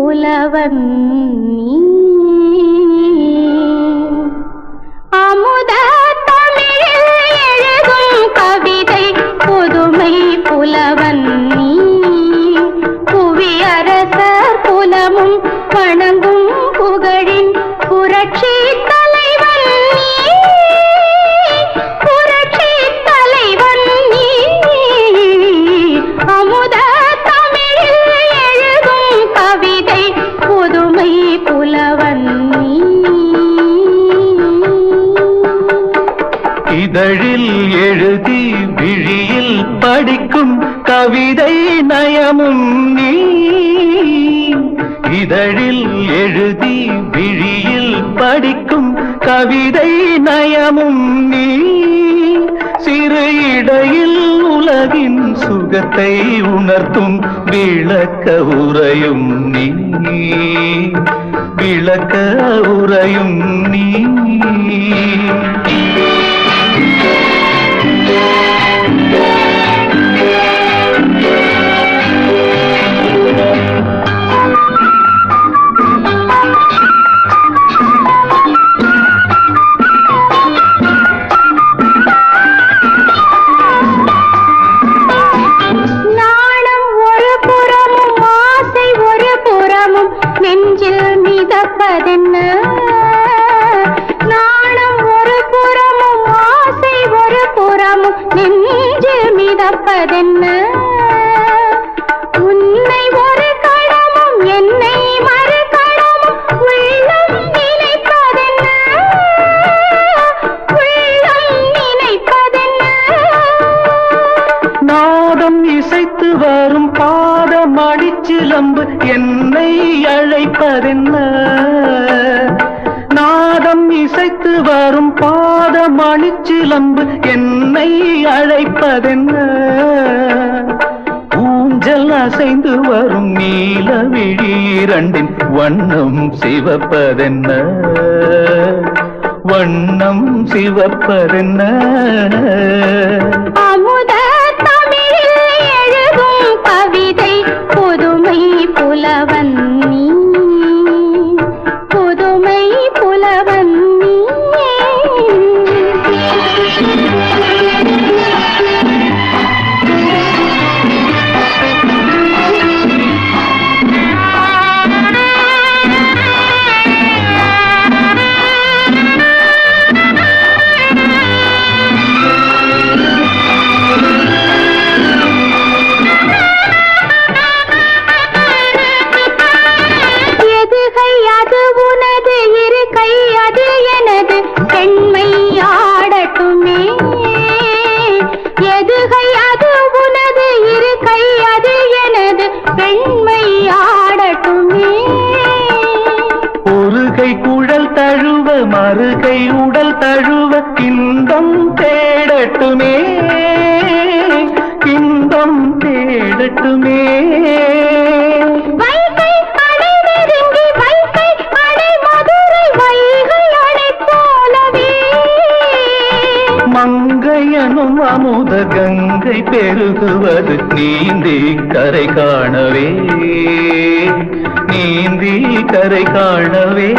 புலவன் நீ. அமுத தமிழில் எழுதும் கவிதை புதுமை புலவன் நீ. புவியரசர் புலமும் வணங்கும் புகழின் புரட்சி இதழில் எழுதி விழியில் படிக்கும் கவிதை நயமும் நீ. இதழில் எழுதி விழியில் படிக்கும் கவிதை நயமும் நீ. சிறு இடையில் உலகின் சுகத்தை உணர்த்தும் விளக்க உரையும் நீ. விளக்க உரையும் நீ. மிதப்பதென்ன நாணம் ஒரு புறமும் ஆசை ஒரு புறமும் நெஞ்சு மிதப்பதென்ன? வரும் பாத மடிச்சிலம்பு என்னை அழைப்பதென்ன? நாதம் இசைத்து வரும் பாத மணிச்சிலம்பு என்னை அழைப்பதென்ன? ஊஞ்சல் அசைந்து வரும் நீல விழிரண்டின் வண்ணம் சிவப்பதென்ன? வண்ணம் சிவப்பதென்ன? மறுகை உடல் தழுவ இன்பம் தேடட்டுமே. இன்பம் தேடட்டுமே. மங்கையனும் அமுத கங்கை பெருகுவது நீந்தி கரை காணவே. நீந்தி கரை காணவே.